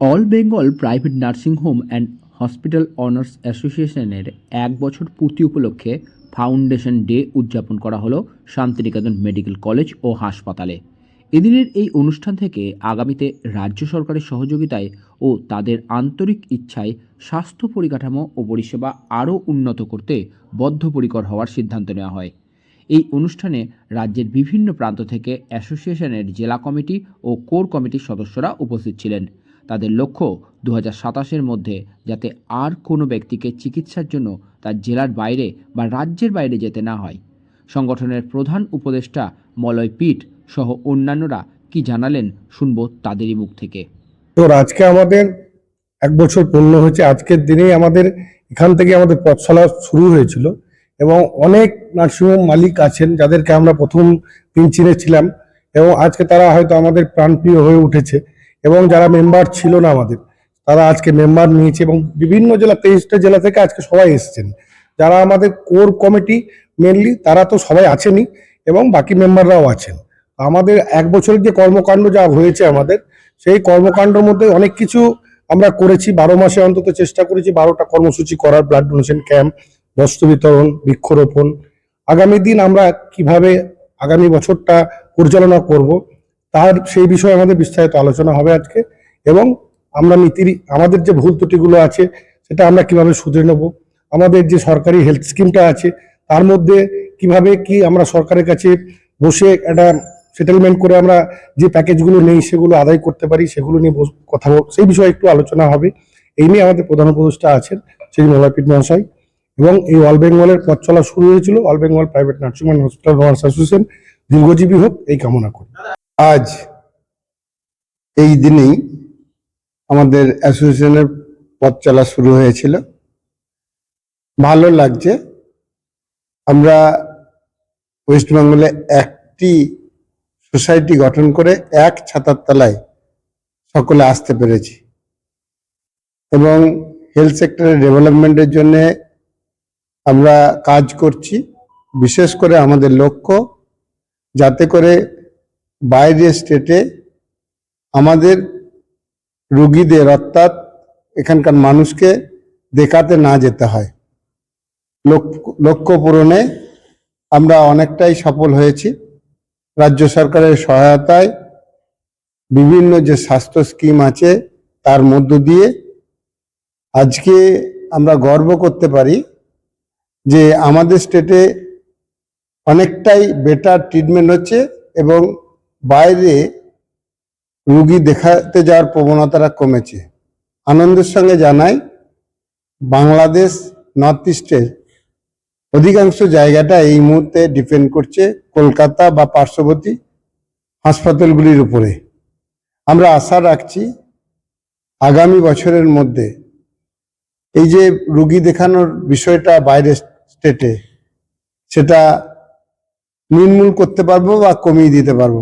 All Bengal private nursing home and hospital owners অ্যাসোসিয়েশনের এক বছর পূর্তি উপলক্ষে ফাউন্ডেশন ডে উদযাপন করা হলো শান্তিনিকেতন মেডিকেল কলেজ ও হাসপাতালে। এদিনের এই অনুষ্ঠান থেকে আগামীতে রাজ্য সরকারের সহযোগিতায় ও তাদের আন্তরিক ইচ্ছায় স্বাস্থ্য পরিকাঠামো ও পরিষেবা আরও উন্নত করতে বদ্ধপরিকর হওয়ার সিদ্ধান্ত নেওয়া হয়। এই অনুষ্ঠানে রাজ্যের বিভিন্ন প্রান্ত থেকে অ্যাসোসিয়েশনের জেলা কমিটি ও কোর কমিটির সদস্যরা উপস্থিত ছিলেন। তাদের লক্ষ্য দু হাজার মধ্যে যাতে আর কোনো ব্যক্তিকে চিকিৎসার জন্য তার জেলার বাইরে বা রাজ্যের বাইরে যেতে না হয়। সংগঠনের প্রধান উপদেষ্টা মলয় পিট সহ অন্যান্যরা কি জানালেন শুনব তাদেরই মুখ থেকে। তো আজকে আমাদের এক বছর পূর্ণ হয়েছে, আজকের দিনেই আমাদের এখান থেকে আমাদের পথ চলা শুরু হয়েছিল এবং অনেক নার্সিংহোম মালিক আছেন যাদেরকে আমরা প্রথম দিন চিনেছিলাম এবং আজকে তারা হয়তো আমাদের প্রাণপ্রিয় হয়ে উঠেছে। এবং যারা মেম্বার ছিল না আমাদের, তারা আজকে মেম্বার নিয়েছে এবং বিভিন্ন জেলা, তেইশটা জেলা থেকে আজকে সবাই এসেছেন। যারা আমাদের কোর কমিটি মেনলি তারা তো সবাই আছেনই এবং বাকি মেম্বাররাও আছেন। আমাদের এক বছরের যে কর্মকাণ্ড যা হয়েছে আমাদের, সেই কর্মকাণ্ডের মধ্যে অনেক কিছু আমরা করেছি। বারো মাসে অন্তত চেষ্টা করেছি বারোটা কর্মসূচি করার ব্লাড ডোনেশন ক্যাম্প বস্ত্র বিতরণ, বৃক্ষরোপণ। আগামী দিন আমরা কীভাবে আগামী বছরটা পরিচালনা করব তার সেই বিষয়ে আমাদের বিস্তারিত আলোচনা হবে আজকে এবং আমরা নীতির, আমাদের যে ভুল ত্রুটিগুলো আছে সেটা আমরা কীভাবে শুধরে নেব, আমাদের যে সরকারি হেলথ স্কিমটা আছে তার মধ্যে কীভাবে কি আমরা সরকারের কাছে বসে একটা সেটেলমেন্ট করে আমরা যে প্যাকেজগুলো নেই সেগুলো আদায় করতে পারি, সেগুলো নিয়ে কথা সেই বিষয়ে একটু আলোচনা হবে। এই নিয়ে আমাদের প্রধান উপদেষ্টা আছেন শ্রী মোলাপিট মহাশয় এবং এই অল বেঙ্গলের পথ চলা শুরু হয়েছিল। All Bengal private nursing and hospital nurse association দীর্ঘজীবী হোক, এই কামনা করি। আজ এই দিনেই আমাদের অ্যাসোসিয়েশনের পথ চলা শুরু হয়েছিল। ভালো লাগছে। আমরা ওয়েস্ট বেঙ্গলে একটি সোসাইটি গঠন করে এক ছাতার তলায় সকলে আসতে পেরেছি এবং হেলথ সেক্টরের ডেভেলপমেন্টের জন্য আমরা কাজ করছি। বিশেষ করে আমাদের লক্ষ্য যাতে করে বাইরের স্টেটে আমাদের রুগীদের অর্থাৎ এখানকার মানুষকে দেখাতে না যেতে হয়। লক্ষ্য- পূরণে আমরা অনেকটাই সফল হয়েছি। রাজ্য সরকারের সহায়তায় বিভিন্ন যে স্বাস্থ্য স্কিম আছে তার মধ্য দিয়ে আজকে আমরা গর্ব করতে পারি যে আমাদের স্টেটে অনেকটাই বেটার ট্রিটমেন্ট হচ্ছে এবং বাইরে রুগী দেখাতে যাওয়ার প্রবণতাটা কমেছে। আনন্দের সঙ্গে জানাই, বাংলাদেশ নর্থ ইস্টের অধিকাংশ জায়গাটা এই মুহূর্তে ডিপেন্ড করছে কলকাতা বা পার্শ্ববর্তী হাসপাতালগুলির উপরে। আমরা আশা রাখছি আগামী বছরের মধ্যে এই যে রুগী দেখানোর বিষয়টা বাইরের স্টেটে, সেটা নির্মূল করতে পারব বা কমিয়ে দিতে পারব।